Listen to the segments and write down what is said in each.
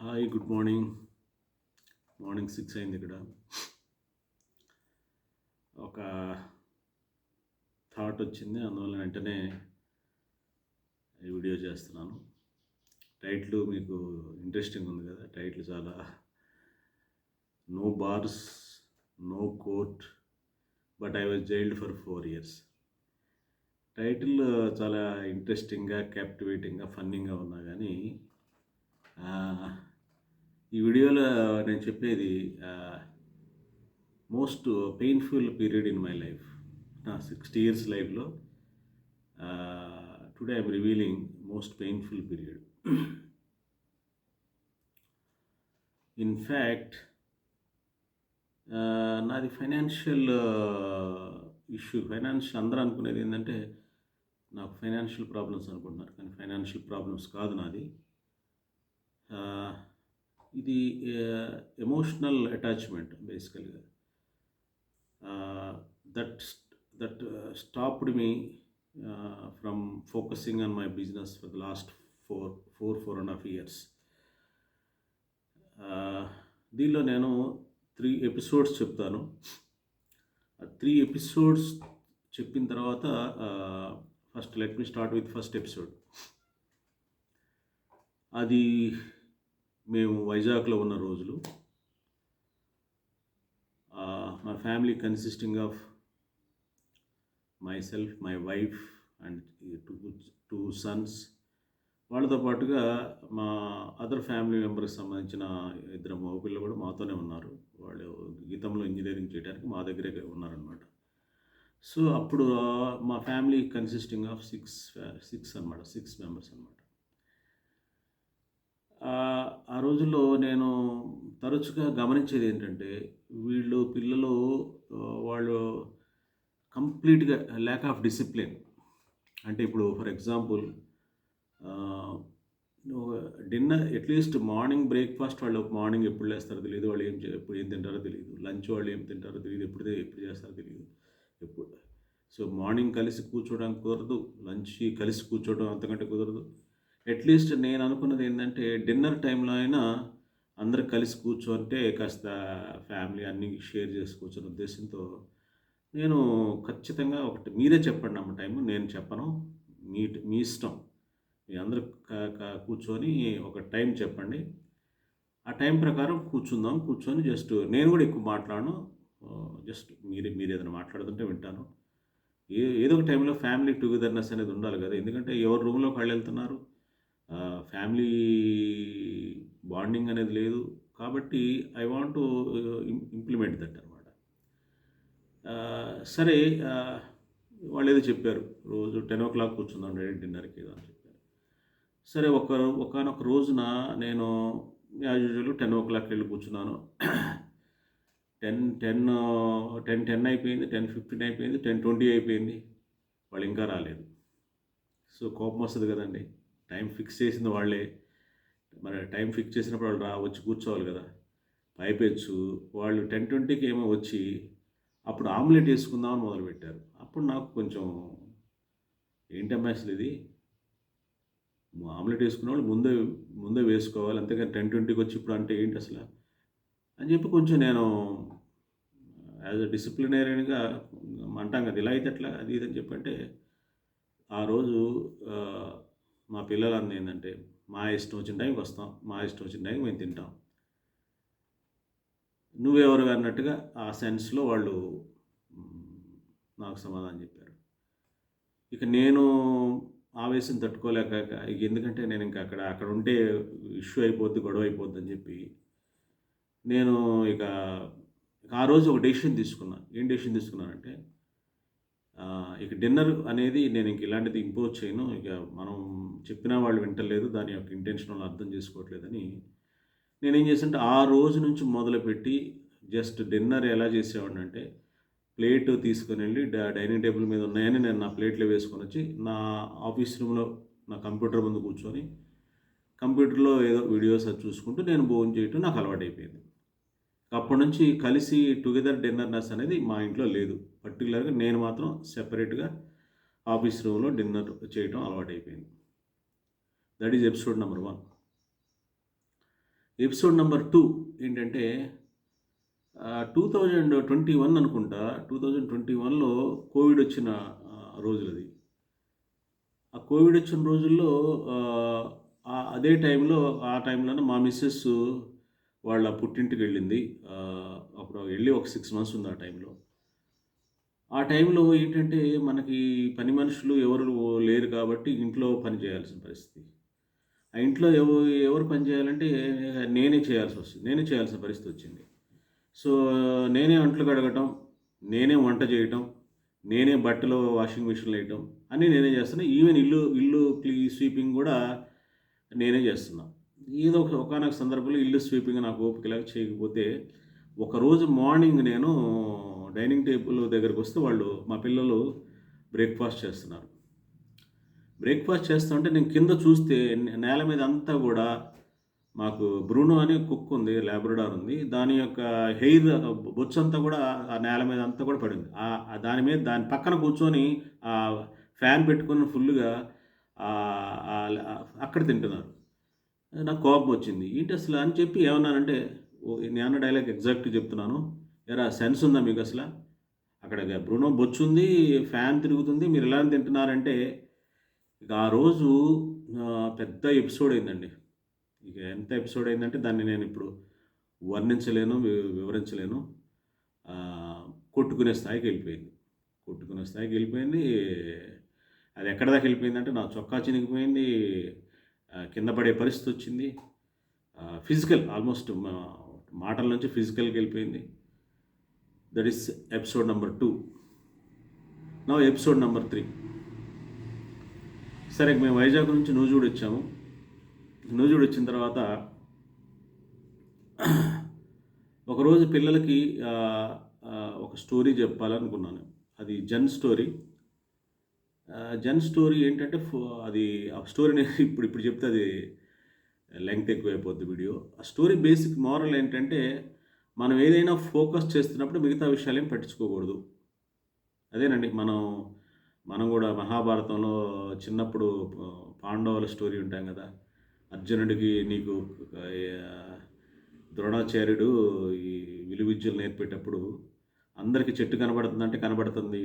Hi good morning. Morning six అయింది ఇక్కడ. ఒక థాట్ వచ్చింది అందువల్ల వెంటనే ఈ వీడియో చేస్తున్నాను. టైటిల్ మీకు ఇంట్రెస్టింగ్ ఉంది కదా టైటిల్ చాలా no bars no court but I was jailed for four years title చాలా ఇంట్రెస్టింగ్గా క్యాప్టివేటింగ్గా ఫన్నీగా ఉన్నా కానీ ఈ వీడియోలో నేను చెప్పేది most painful period in my life నా సిక్స్టీ ఇయర్స్ లైఫ్లో today I'm revealing most painful period in fact నాది ఫైనాన్షియల్ ఇష్యూ ఫైనాన్షియల్ అందరూ అనుకునేది ఏంటంటే నాకు ఫైనాన్షియల్ ప్రాబ్లమ్స్ అనుకుంటున్నారు. కానీ ఫైనాన్షియల్ ప్రాబ్లమ్స్ కాదు నాది. ఇది ఎమోషనల్ అటాచ్మెంట్ బేసికల్గా that that stopped me from focusing on my business for the last four four four and half years దీనిలో నేను త్రీ ఎపిసోడ్స్ చెప్తాను. ఆ త్రీ ఎపిసోడ్స్ చెప్పిన తర్వాత first let me start with first episode అది మేము వైజాగ్లో ఉన్న రోజులు. మా family consisting of myself my wife and two two sons వాళ్ళతో పాటుగా మా అదర్ ఫ్యామిలీ మెంబర్కి సంబంధించిన ఇద్దరు మగపిల్లలు కూడా మాతోనే ఉన్నారు. వాళ్ళు గీతంలో ఇంజనీరింగ్ చేయడానికి మా దగ్గరే ఉన్నారనమాట సో అప్పుడు మా family consisting of six six అనమాట సిక్స్ మెంబర్స్ అనమాట ఆ రోజుల్లో నేను తరచుగా గమనించేది ఏంటంటే వీళ్ళు పిల్లలు వాళ్ళు కంప్లీట్గా ల్యాక్ ఆఫ్ డిసిప్లిన్ అంటే ఇప్పుడు for example dinner at least morning breakfast వాళ్ళు మార్నింగ్ ఎప్పుడు లేస్తారో తెలియదు వాళ్ళు ఏం ఎప్పుడు ఏం తింటారో తెలియదు లంచ్ వాళ్ళు ఏం తింటారో తెలియదు ఎప్పుడు ఎప్పుడు చేస్తారో తెలియదు ఎప్పుడు సో మార్నింగ్ కలిసి కూర్చోవడం కుదరదు లంచ్ కలిసి కూర్చోవడం అంతకంటే కుదరదు. అట్లీస్ట్ నేను అనుకున్నది ఏంటంటే డిన్నర్ టైంలో అయినా అందరు కలిసి కూర్చోంటే కాస్త ఫ్యామిలీ అన్నీ షేర్ చేసుకోవచ్చు అనే ఉద్దేశంతో నేను ఖచ్చితంగా ఒకటి మీరే చెప్పండి అమ్మ టైం నేను చెప్పను. మీ మీ ఇష్టం. మీ అందరూ కూర్చొని ఒక టైం చెప్పండి. ఆ టైం ప్రకారం కూర్చుందాం కూర్చొని జస్ట్ నేను కూడా ఎక్కువ మాట్లాడను. జస్ట్ మీరే మీరు ఏదైనా మాట్లాడుతుంటే వింటాను. ఏ ఏదో ఒక టైంలో ఫ్యామిలీ టుగెదర్నెస్ అనేది ఉండాలి కదా. ఎందుకంటే ఎవరు రూమ్లోకి వాళ్ళు వెళ్తున్నారు? ఫ్యామిలీ బాండింగ్ అనేది లేదు కాబట్టి I want to implement that అనమాట సరే వాళ్ళు ఏదో చెప్పారు రోజు టెన్ ఓ క్లాక్ కూర్చుందాం డిన్నర్కి ఏదో అని చెప్పారు. సరే ఒక ఒకనొక రోజున నేను as usual ten o'clock వెళ్ళి కూర్చున్నాను. టెన్ టెన్ టెన్ టెన్ అయిపోయింది టెన్ ఫిఫ్టీన్ అయిపోయింది టెన్ ట్వంటీ అయిపోయింది. వాళ్ళు ఇంకా రాలేదు. సో కోపం వస్తుంది కదండి. టైం ఫిక్స్ చేసింది వాళ్ళే. మరి టైం ఫిక్స్ చేసినప్పుడు వాళ్ళు రా వచ్చి కూర్చోవాలి కదా. పైపెచ్చు. వాళ్ళు టెన్ ట్వంటీకి ఏమో వచ్చి అప్పుడు ఆమ్లెట్ వేసుకుందామని మొదలుపెట్టారు. అప్పుడు నాకు కొంచెం ఏంటమ్మా అసలు ఇది? ఆమ్లెట్ వేసుకున్న వాళ్ళు ముందే ముందే వేసుకోవాలి. అంతేకాని టెన్ ట్వంటీకి వచ్చి ఇప్పుడు అంటే ఏంటి అసలు? అని చెప్పి కొంచెం నేను యాజ్ అ డిసిప్లినరీగా అంటాం కదా ఇలా అయితే ఎట్లా? అది ఇది అని చెప్పంటే ఆ రోజు మా పిల్లలందరూ ఏంటంటే మా ఇష్టం వచ్చిన టైంకి వస్తాం మా ఇష్టం వచ్చిన టైంకి మేము తింటాం. నువ్వెవరు అన్నట్టుగా ఆ సెన్స్లో వాళ్ళు నాకు సమాధానం చెప్పారు. ఇక నేను ఆవేశం తట్టుకోలేక ఇక ఎందుకంటే నేను ఇంకా అక్కడ అక్కడ ఉంటే ఇష్యూ అయిపోద్ది గొడవ అయిపోద్ది అని చెప్పి నేను ఇక ఇక ఆ రోజు ఒక డెసిషన్ తీసుకున్నాను ఏం డెసిషన్ తీసుకున్నానంటే ఇక డిన్నర్ అనేది నేను ఇంక ఇలాంటిది ఇంపోజ్ చేయను. ఇక మనం చెప్పినా వాళ్ళు వింటలేదు దాని యొక్క ఇంటెన్షన్ వాళ్ళు అర్థం చేసుకోవట్లేదని నేనేం చేశానంటే ఆ రోజు నుంచి మొదలుపెట్టి జస్ట్ డిన్నర్ ఎలా చేసేవాడిని అంటే ప్లేట్ తీసుకుని వెళ్ళి డైనింగ్ టేబుల్ మీద ఉన్నాయని నేను నా ప్లేట్లో వేసుకొని వచ్చి నా ఆఫీస్ రూమ్లో నా కంప్యూటర్ ముందు కూర్చొని కంప్యూటర్లో ఏదో వీడియోస్ అది చూసుకుంటూ నేను భోజనం చేయటం నాకు అలవాటు అయిపోయింది అప్పటి నుంచి కలిసి టుగెదర్ డిన్నర్నెస్ అనేది మా ఇంట్లో లేదు. పర్టికులర్గా నేను మాత్రం సెపరేట్గా ఆఫీస్ రూమ్లో డిన్నర్ చేయటం అలవాటైపోయింది. That is episode number one. Episode number two ఏంటంటే టూ థౌజండ్ ట్వంటీ వన్ అనుకుంటా టూ థౌజండ్ ట్వంటీ వన్లో కోవిడ్ వచ్చిన రోజులు రోజులది. ఆ కోవిడ్ వచ్చిన రోజుల్లో అదే టైంలో ఆ టైంలోనే మా మిస్సెస్ వాళ్ళ పుట్టింటికి వెళ్ళింది. అప్పుడు వెళ్ళి ఒక సిక్స్ మంత్స్ ఉంది ఆ టైంలో ఆ టైంలో ఏంటంటే మనకి పని మనుషులు ఎవరు లేరు కాబట్టి ఇంట్లో పని చేయాల్సిన పరిస్థితి. ఆ ఇంట్లో ఎవరు ఎవరు పని చేయాలంటే నేనే చేయాల్సి వస్తుంది. నేనే చేయాల్సిన పరిస్థితి వచ్చింది. సో నేనే అంట్లు కడగటం నేనే వంట చేయటం నేనే బట్టలు వాషింగ్ మిషన్లు వేయటం అన్నీ నేనే చేస్తున్నా. ఈవెన్ ఇల్లు ఇల్లు క్లీ స్వీపింగ్ కూడా నేనే చేస్తున్నాను ఏదో ఒక ఒకనొక సందర్భంలో ఇల్లు స్వీపింగ్ నాకు ఓపికలాగా చేయకపోతే ఒకరోజు మార్నింగ్ నేను డైనింగ్ టేబుల్ దగ్గరకు వస్తే వాళ్ళు మా పిల్లలు బ్రేక్ఫాస్ట్ చేస్తున్నారు. బ్రేక్ఫాస్ట్ చేస్తుంటే నేను కింద చూస్తే నేల మీద అంతా కూడా మాకు బ్రూనో అని కుక్ ఉంది లాబ్రడార్ ఉంది. దాని యొక్క హెయిర్ బొచ్చంతా కూడా ఆ నేల మీద అంతా కూడా పడింది. దాని మీద దాని పక్కన కూర్చొని ఆ ఫ్యాన్ పెట్టుకుని ఫుల్గా అక్కడ తింటున్నారు. నాకు కోపం వచ్చింది. ఏంటి అసలు అని చెప్పి ఏమన్నానంటే ఓ నేను డైలాగ్ ఎగ్జాక్ట్ చెప్తున్నాను. ఎరా సెన్స్ ఉందా మీకు అసలు? అక్కడ బ్రూనో బొచ్చుంది ఫ్యాన్ తిరుగుతుంది మీరు ఎలా తింటున్నారంటే ఇక ఆ రోజు పెద్ద ఎపిసోడ్ అయిందండి. ఇక ఎంత ఎపిసోడ్ అయిందంటే దాన్ని నేను ఇప్పుడు వర్ణించలేను వివరించలేను. కొట్టుకునే స్థాయికి వెళ్ళిపోయింది. కొట్టుకునే స్థాయికి వెళ్ళిపోయింది. అది ఎక్కడ దాకా వెళ్ళిపోయిందంటే నా చొక్కా చినిగిపోయింది. కింద పడే పరిస్థితి వచ్చింది. ఫిజికల్ ఆల్మోస్ట్ మాటల నుంచి ఫిజికల్కి వెళ్ళిపోయింది. That is episode number two నా ఎపిసోడ్ నెంబర్ త్రీ సరే మేము వైజాగ్ నుంచి నూజూడు వచ్చాము. నూజూడు వచ్చిన తర్వాత ఒకరోజు పిల్లలకి ఒక స్టోరీ చెప్పాలనుకున్నాను. అది జన్ స్టోరీ జన్ స్టోరీ ఏంటంటే ఫో- అది ఆ స్టోరీ నేను ఇప్పుడు ఇప్పుడు చెప్తే అది లెంగ్త్ ఎక్కువైపోద్ది వీడియో. ఆ స్టోరీ బేసిక్ మోరల్ ఏంటంటే మనం ఏదైనా ఫోకస్ చేస్తున్నప్పుడు మిగతా విషయాలేం పట్టించుకోకూడదు. అదేనండి మనం మనం కూడా మహాభారతంలో చిన్నప్పుడు పాండవుల స్టోరీ ఉంటాం కదా. అర్జునుడికి నీకు ద్రోణాచార్యుడు ఈ విలువిద్యలు నేర్పేటప్పుడు అందరికీ చెట్టు కనబడుతుందంటే కనబడుతుంది.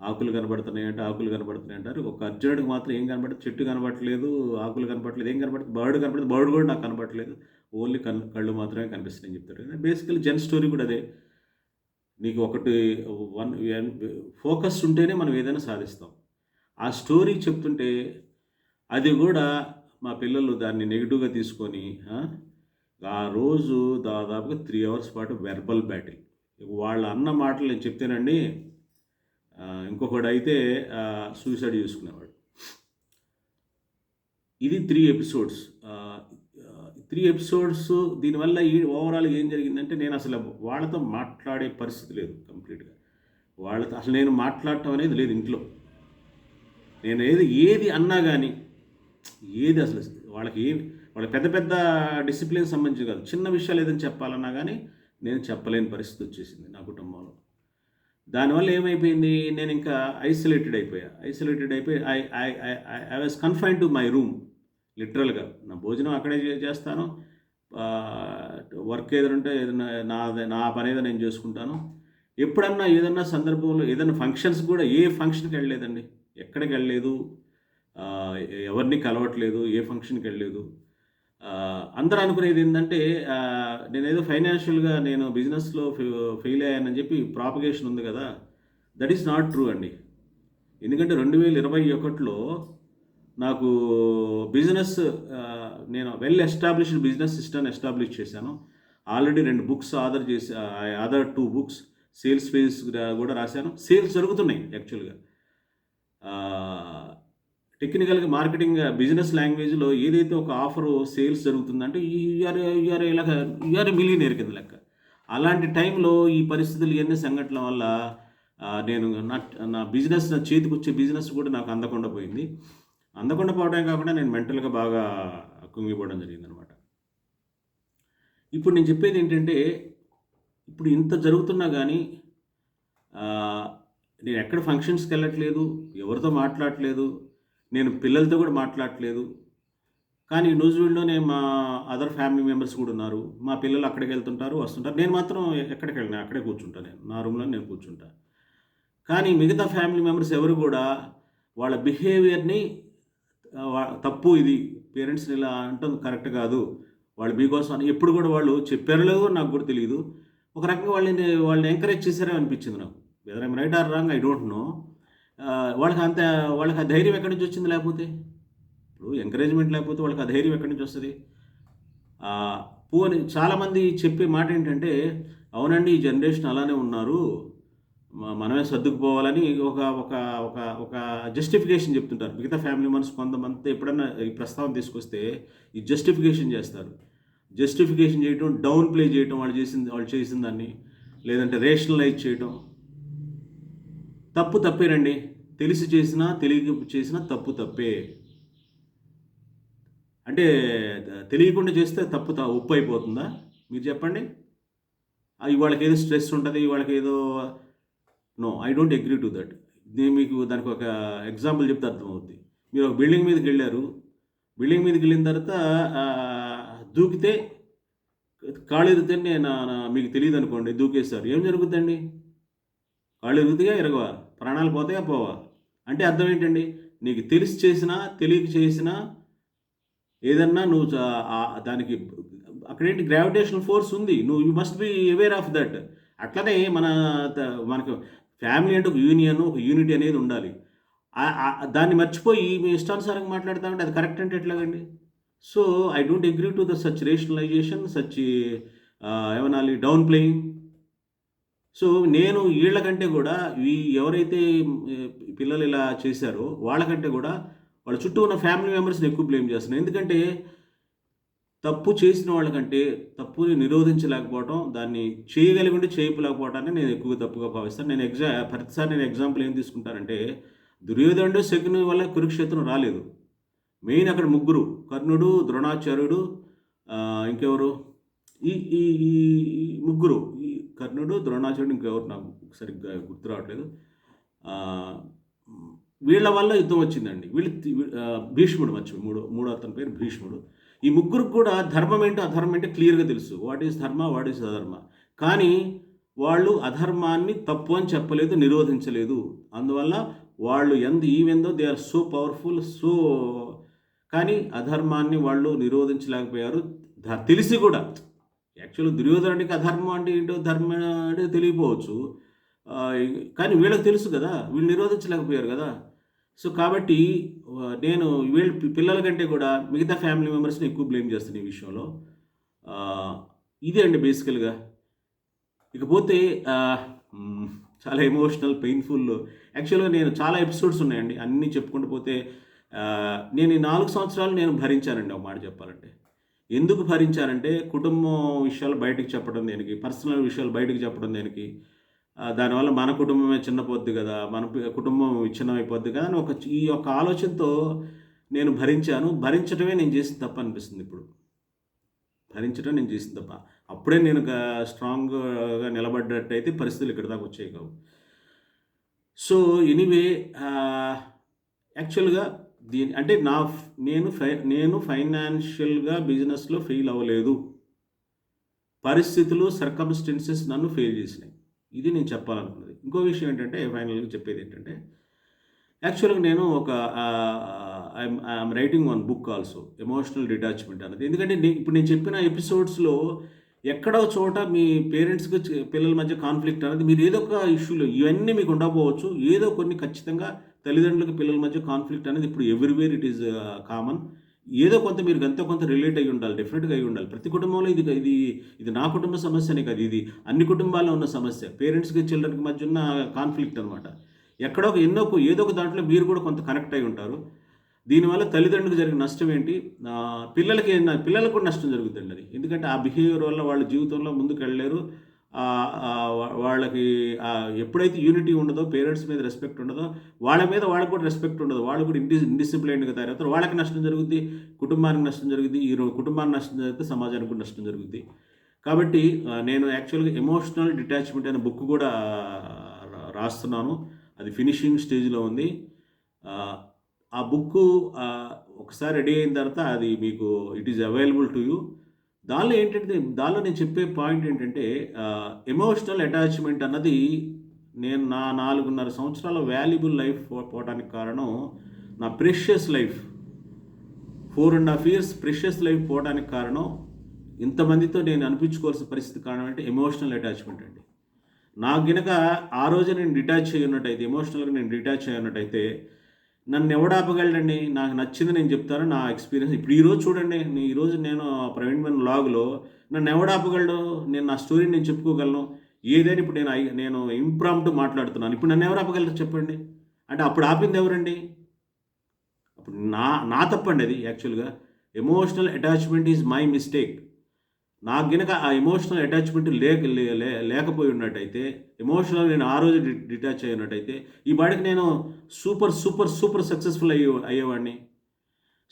ఆకులు కనబడుతున్నాయి అంటే ఆకులు కనబడుతున్నాయి అంటారు. ఒక అర్జునుడికి మాత్రం ఏం కనబడదు చెట్టు కనబడట్లేదు ఆకులు కనబడట్లేదు ఏం కనబడదు బర్డ్ కనబడదు బర్డ్ కూడా నాకు కనబడట్లేదు. ఓన్లీ కన్ కళ్ళు మాత్రమే కనిపిస్తున్నాయని చెప్తారు బేసికలీ జన్ స్టోరీ కూడా అదే. నీకు ఒకటి వన్ ఫోకస్ ఉంటేనే మనం ఏదైనా సాధిస్తాం. ఆ స్టోరీ చెప్తుంటే అది కూడా మా పిల్లలు దాన్ని నెగిటివ్గా తీసుకొని ఆ, రోజు దాదాపుగా త్రీ అవర్స్ పాటు వెర్బల్ బ్యాటిల్. వాళ్ళ అన్న మాటలు నేను చెప్తేనండి. ఇంకొకడు అయితే సూసైడ్ చేసుకునేవాడు. ఇది త్రీ ఎపిసోడ్స్ త్రీ ఎపిసోడ్స్ దీనివల్ల ఈ ఓవరాల్ ఏం జరిగిందంటే నేను అసలు వాళ్ళతో మాట్లాడే పరిస్థితి లేదు కంప్లీట్గా వాళ్ళతో అసలు నేను మాట్లాడటం అనేది లేదు ఇంట్లో. నేను ఏది ఏది అన్నా కానీ ఏది అసలు వాళ్ళకి ఏమి వాళ్ళ పెద్ద పెద్ద డిసిప్లిన్ సంబంధించి కాదు. చిన్న విషయాలు ఏదైనా చెప్పాలన్నా కానీ నేను చెప్పలేని పరిస్థితి వచ్చేసింది నా కుటుంబంలో. దానివల్ల ఏమైపోయింది? నేను ఇంకా ఐసోలేటెడ్ అయిపోయా. ఐసోలేటెడ్ అయిపోయి I I I was confined to my room లిటరల్గా నా భోజనం అక్కడే చేస్తాను. వర్క్ ఏదైనా ఉంటే ఏదైనా నా నా పని ఏదైనా నేను చేసుకుంటాను. ఎప్పుడన్నా ఏదన్నా సందర్భంలో ఏదైనా ఫంక్షన్స్ కూడా ఏ ఫంక్షన్కి వెళ్ళలేదండి. ఎక్కడికి వెళ్ళలేదు. ఎవరిని కలవట్లేదు ఏ ఫంక్షన్కి వెళ్ళలేదు. అందరూ అనుకునేది ఏంటంటే నేనేదో ఫైనాన్షియల్గా నేను బిజినెస్లో ఫెయిల్ అయ్యానని చెప్పి ప్రాపగేషన్ ఉంది కదా దట్ ఈస్ నాట్ ట్రూ అండి. ఎందుకంటే రెండు వేల ఇరవై ఒకటిలో నాకు బిజినెస్ నేను well established business system establish చేశాను. ఆల్రెడీ రెండు బుక్స్ ఆర్డర్ చేసి other two books sales page కూడా రాశాను. సేల్స్ జరుగుతున్నాయి యాక్చువల్గా. టెక్నికల్గా మార్కెటింగ్ బిజినెస్ లాంగ్వేజ్లో ఏదైతే ఒక ఆఫర్ సేల్స్ జరుగుతుందంటే యూఆర్ యూఆర్ ఇలాగ యూఆర్ మిలియనేర్ కింద లెక్క. అలాంటి టైంలో ఈ పరిస్థితులు ఇవన్నీ సంఘటనల వల్ల నేను నా నా బిజినెస్ నా చేతికి వచ్చే బిజినెస్ కూడా నాకు అందకుండా పోయింది. అందకుండా పోవడమే కాకుండా నేను మెంటల్గా బాగా కుంగిపోవడం జరిగింది అనమాట ఇప్పుడు నేను చెప్పేది ఏంటంటే ఇప్పుడు ఇంత జరుగుతున్నా కానీ నేను ఎక్కడ ఫంక్షన్స్కి వెళ్ళట్లేదు ఎవరితో మాట్లాడట్లేదు నేను పిల్లలతో కూడా మాట్లాడట్లేదు. కానీ నూజివీడ్లోనే మా అదర్ ఫ్యామిలీ మెంబర్స్ కూడా ఉన్నారు. మా పిల్లలు అక్కడికి వెళ్తుంటారు వస్తుంటారు. నేను మాత్రం ఎక్కడికి వెళ్ళినా అక్కడే కూర్చుంటాను నేను. నా రూమ్లో నేను కూర్చుంటా. కానీ మిగతా ఫ్యామిలీ మెంబర్స్ ఎవరు కూడా వాళ్ళ బిహేవియర్ని తప్పు ఇది పేరెంట్స్ని ఇలా అంటుంది కరెక్ట్ కాదు. వాళ్ళు మీకోసం అని ఎప్పుడు కూడా వాళ్ళు చెప్పారో లేదో నాకు కూడా తెలియదు ఒక రకంగా వాళ్ళని వాళ్ళని ఎంకరేజ్ చేశారో అనిపించింది నాకు. Whether I'm right or wrong I don't know వాళ్ళకి అంత వాళ్ళకి ఆ ధైర్యం ఎక్కడి నుంచి వచ్చింది లేకపోతే? ఇప్పుడు ఎంకరేజ్మెంట్ లేకపోతే వాళ్ళకి ఆ ధైర్యం ఎక్కడి నుంచి వస్తుంది? పోని చాలామంది చెప్పే మాట ఏంటంటే అవునండి ఈ జనరేషన్ అలానే ఉన్నారు. మనమే సర్దుకుపోవాలని ఒక ఒక ఒక ఒక జస్టిఫికేషన్ చెప్తుంటారు. మిగతా ఫ్యామిలీ మెంబర్స్ కొంతమంది ఎప్పుడన్నా ఈ ప్రస్తావన తీసుకొస్తే ఈ జస్టిఫికేషన్ చేస్తారు. జస్టిఫికేషన్ చేయటం డౌన్ ప్లే చేయటం వాళ్ళు చేసింది వాళ్ళు చేసిన దాన్ని. లేదంటే రేషనలైజ్ చేయటం. తప్పు తప్పేనండి. తెలిసి చేసినా తెలియక చేసినా తప్పు తప్పే. అంటే తెలియకుండా చేస్తే తప్పు త- ఉప్పు అయిపోతుందా? మీరు చెప్పండి. ఇవాళకి ఏదో స్ట్రెస్ ఉంటుంది ఇవాళకి ఏదో no I don't agree to that. నేను మీకు దానికి ఒక ఎగ్జాంపుల్ చెప్తే అర్థమవుద్ది. మీరు ఒక బిల్డింగ్ మీదకి వెళ్ళారు. బిల్డింగ్ మీదకి వెళ్ళిన తర్వాత దూకితే కాళ్ళు ఎరిగితే నా- మీకు తెలియదు అనుకోండి దూకేస్తారు. ఏం జరుగుతుందండి వాళ్ళు ఎరుగుతాయా ఎరగవా ప్రాణాలు పోతాయా పోవా? అంటే అర్థం ఏంటండి? నీకు తెలిసి చేసినా తెలియక చేసినా ఏదన్నా నువ్వు దానికి అక్కడేంటి? గ్రావిటేషనల్ ఫోర్స్ ఉంది. నువ్వు you must be aware of that అట్లనే మన మనకు ఫ్యామిలీ అంటే ఒక యూనియన్ ఒక యూనిటీ అనేది ఉండాలి. దాన్ని మర్చిపోయి మీ ఇష్టానుసారంగా మాట్లాడతామంటే అది కరెక్ట్ అంటే ఎట్లాగండి? So I don't agree to the such rationalization such ఏమనాలి? డౌన్ ప్లేయింగ్ సో నేను వీళ్ళ కంటే కూడా ఈ ఎవరైతే పిల్లలు ఇలా చేశారో వాళ్ళకంటే కూడా వాళ్ళ చుట్టూ ఉన్న ఫ్యామిలీ మెంబర్స్ని ఎక్కువ బ్లేమ్ చేస్తున్నాను. ఎందుకంటే తప్పు చేసిన వాళ్ళకంటే తప్పుని నిరోధించలేకపోవడం దాన్ని చేయగలిగి చేయలేకపోవటాన్ని నేను ఎక్కువ తప్పుగా భావిస్తాను. నేను ఎగ్జా ప్రతిసారి నేను ఎగ్జాంపుల్ ఏం తీసుకుంటానంటే దుర్యోధనుడు శకుని వల్ల కురుక్షేత్రం రాలేదు. మెయిన్ అక్కడ ముగ్గురు కర్ణుడు ద్రోణాచార్యుడు ఇంకెవరు? ఈ ఈ ఈ ముగ్గురు కర్ణుడు ద్రోణాచార్యుడు ఇంకెవరు నాకు సరిగ్గా గుర్తు రావట్లేదు. వీళ్ళ వల్ల యుద్ధం వచ్చిందండి. వీళ్ళు భీష్ముడు మర్చి మూడో మూడో అతని పేరు భీష్ముడు. ఈ ముగ్గురికి కూడా ధర్మం ఏంటో అధర్మం ఏంటో క్లియర్గా తెలుసు. What is dharma what is adharma. కానీ వాళ్ళు అధర్మాన్ని తప్పు అని చెప్పలేదు నిరోధించలేదు. అందువల్ల వాళ్ళు ఎంత even though they are so powerful so కానీ అధర్మాన్ని వాళ్ళు నిరోధించలేకపోయారు. తెలిసి కూడా యాక్చువల్ దుర్యోధనుడికి అధర్మం అంటే ఏంటో ధర్మం అంటే తెలియపోవచ్చు. కానీ వీళ్ళకి తెలుసు కదా వీళ్ళు నిరోధించలేకపోయారు కదా. సో కాబట్టి నేను వీళ్ళ పిల్లల కంటే కూడా మిగతా ఫ్యామిలీ మెంబర్స్ని ఎక్కువ బ్లేమ్ చేస్తాను ఈ విషయంలో. ఇదే అండి బేసికల్గా. ఇకపోతే చాలా ఎమోషనల్ పెయిన్ఫుల్ యాక్చువల్గా నేను చాలా ఎపిసోడ్స్ ఉన్నాయండి అన్నీ చెప్పుకుంటూ పోతే నేను ఈ నాలుగు సంవత్సరాలు నేను భరించానండి ఒక మాట చెప్పాలంటే. ఎందుకు భరించానంటే కుటుంబం విషయాలు బయటకు చెప్పడం దేనికి పర్సనల్ విషయాలు బయటకు చెప్పడం దేనికి దానివల్ల మన కుటుంబమే చిన్నపోద్ది కదా మన కుటుంబం విచ్ఛిన్నం అయిపోద్ది కదా అని ఒక ఈ యొక్క ఆలోచనతో నేను భరించాను. భరించడమే నేను చేసిన తప్ప అనిపిస్తుంది ఇప్పుడు. భరించడం నేను చేసిన తప్ప. అప్పుడే నేను స్ట్రాంగ్గా నిలబడ్డట్టయితే పరిస్థితులు ఇక్కడ దాకా వచ్చాయి కావు. సో ఎనీవే యాక్చువల్గా దీని అంటే నా నేను ఫై నేను ఫైనాన్షియల్గా బిజినెస్లో ఫెయిల్ అవ్వలేదు. పరిస్థితులు సర్కమ్స్టెన్సెస్ నన్ను ఫెయిల్ చేసినాయి. ఇది నేను చెప్పాలనుకున్నది. ఇంకో విషయం ఏంటంటే ఫైనల్గా చెప్పేది ఏంటంటే యాక్చువల్గా నేను ఒక I'm writing one book also emotional detachment అన్నది. ఎందుకంటే ఇప్పుడు నేను చెప్పిన ఎపిసోడ్స్లో ఎక్కడో చోట మీ పేరెంట్స్కి పిల్లల మధ్య కాన్ఫ్లిక్ట్ అనేది మీరు ఏదో ఒక ఇష్యూలో ఇవన్నీ మీకు ఉండకపోవచ్చు. ఏదో కొన్ని ఖచ్చితంగా తల్లిదండ్రులకు పిల్లల మధ్య కాన్ఫ్లిక్ట్ అనేది ఇప్పుడు ఎవ్రీవేర్ ఇట్ ఈస్ కామన్ ఏదో కొంత మీరు ఎంతో కొంత రిలేట్ అయ్యి ఉండాలి డెఫినెట్గా అయ్యి ఉండాలి. ప్రతి కుటుంబంలో ఇది ఇది ఇది నా కుటుంబ సమస్యనే కాదు ఇది అన్ని కుటుంబాల్లో ఉన్న సమస్య. పేరెంట్స్కి చిల్డ్రన్కి మధ్య ఉన్న కాన్ఫ్లిక్ట్ అనమాట ఎక్కడో ఒక ఎన్నో ఒక- ఏదో ఒక దాంట్లో మీరు కూడా కొంత కనెక్ట్ అయి ఉంటారు. దీనివల్ల తల్లిదండ్రులకు జరిగిన నష్టం ఏంటి? పిల్లలకి పిల్లలకు కూడా నష్టం జరుగుతుంది అది. ఎందుకంటే ఆ బిహేవియర్ వల్ల వాళ్ళ జీవితంలో ముందుకు వెళ్ళలేరు వాళ్ళకి ఎప్పుడైతే యూనిటీ ఉండదో పేరెంట్స్ మీద రెస్పెక్ట్ ఉండదో వాళ్ళ మీద వాళ్ళకి కూడా రెస్పెక్ట్ ఉండదు. వాళ్ళు కూడా ఇండి ఇండిసిప్లైన్గా తయారవుతారు. వాళ్ళకి నష్టం జరుగుద్ది కుటుంబానికి నష్టం జరుగుద్ది ఈ కుటుంబానికి నష్టం జరిగితే సమాజానికి కూడా నష్టం జరుగుద్ది. కాబట్టి నేను యాక్చువల్గా ఎమోషనల్ డిటాచ్మెంట్ అనే బుక్ కూడా రాస్తున్నాను. అది ఫినిషింగ్ స్టేజ్లో ఉంది. ఆ, ఆ బుక్ ఒకసారి రెడీ అయిన తర్వాత అది మీకు it is available to you దానిలో ఏంటంటే దానిలో నేను చెప్పే పాయింట్ ఏంటంటే ఎమోషనల్ అటాచ్మెంట్ అన్నది నేను నా నాలుగున్నర సంవత్సరాల వాల్యుబుల్ లైఫ్ పోవడానికి కారణం నా precious life four and half years precious life పోవడానికి కారణం ఇంతమందితో నేను అనిపించుకోవాల్సిన పరిస్థితి కారణం అంటే ఎమోషనల్ అటాచ్మెంట్ అండి. నాకు గినక ఆ రోజు నేను డిటాచ్ అయ్యి ఉన్నట్టయితే ఎమోషనల్గా నేను డిటాచ్ అయ్యి ఉన్నట్టయితే నన్ను ఎవడాపగలడండి నాకు నచ్చింది నేను చెప్తాను నా ఎక్స్పీరియన్స్ ఇప్పుడు ఈరోజు చూడండి నేను ఈరోజు నేను ప్రవీణ్ మన్ లాగ్లో నన్ను ఎవడాపగలడు నేను నా స్టోరీని నేను చెప్పుకోగలను? ఏదైనా ఇప్పుడు నేను ఐ- నేను ఇంప్రాంప్ట్ మాట్లాడుతున్నాను. ఇప్పుడు నన్ను ఎవరు ఆపగలరు చెప్పండి? అంటే అప్పుడు ఆపింది ఎవరండి? అప్పుడు నా నా తప్పండి అది యాక్చువల్గా emotional attachment is my mistake నాకు గినక ఆ ఎమోషనల్ అటాచ్మెంట్ లేక లే- లేకపోయి ఉన్నట్టయితే ఎమోషనల్ నేను ఆ రోజు డిటాచ్ అయి ఉన్నట్టయితే ఈ బాడికి నేను సూపర్ సూపర్ సూపర్ సక్సెస్ఫుల్ అయ్యే అయ్యేవాడిని.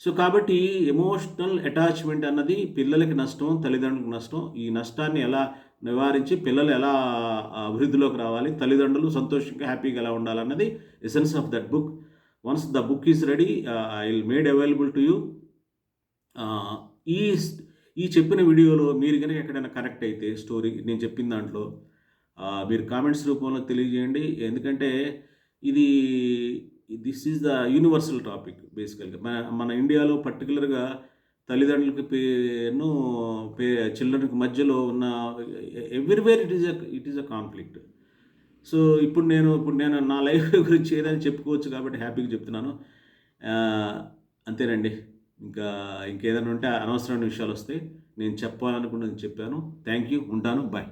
సో కాబట్టి ఎమోషనల్ అటాచ్మెంట్ అన్నది పిల్లలకి నష్టం తల్లిదండ్రులకు నష్టం. ఈ నష్టాన్ని ఎలా నివారించి పిల్లలు ఎలా అభివృద్ధిలోకి రావాలి తల్లిదండ్రులు సంతోషంగా హ్యాపీగా ఎలా ఉండాలన్నది essence of that book once the book is ready I will made available to you ఈ ఈ చెప్పిన వీడియోలో మీరు కనుక ఎక్కడైనా కనెక్ట్ అయితే స్టోరీ నేను చెప్పిన దాంట్లో మీరు కామెంట్స్ రూపంలో తెలియజేయండి. ఎందుకంటే ఇది this is the universal topic బేసికల్గా మన మన ఇండియాలో పర్టికులర్గా తల్లిదండ్రులకి పేను పే చిల్డ్రన్కి మధ్యలో ఉన్న everywhere it is a it is a conflict so ఇప్పుడు నేను ఇప్పుడు నేను నా లైఫ్ గురించి ఏదైనా చెప్పుకోవచ్చు కాబట్టి హ్యాపీగా చెప్తున్నాను. అంతేనండి. ఇంకా ఇంకేదైనా ఉంటే అనవసరమైన విషయాలు వస్తాయి నేను చెప్పాలనుకున్నది చెప్పాను. థ్యాంక్ యూ ఉంటాను. బాయ్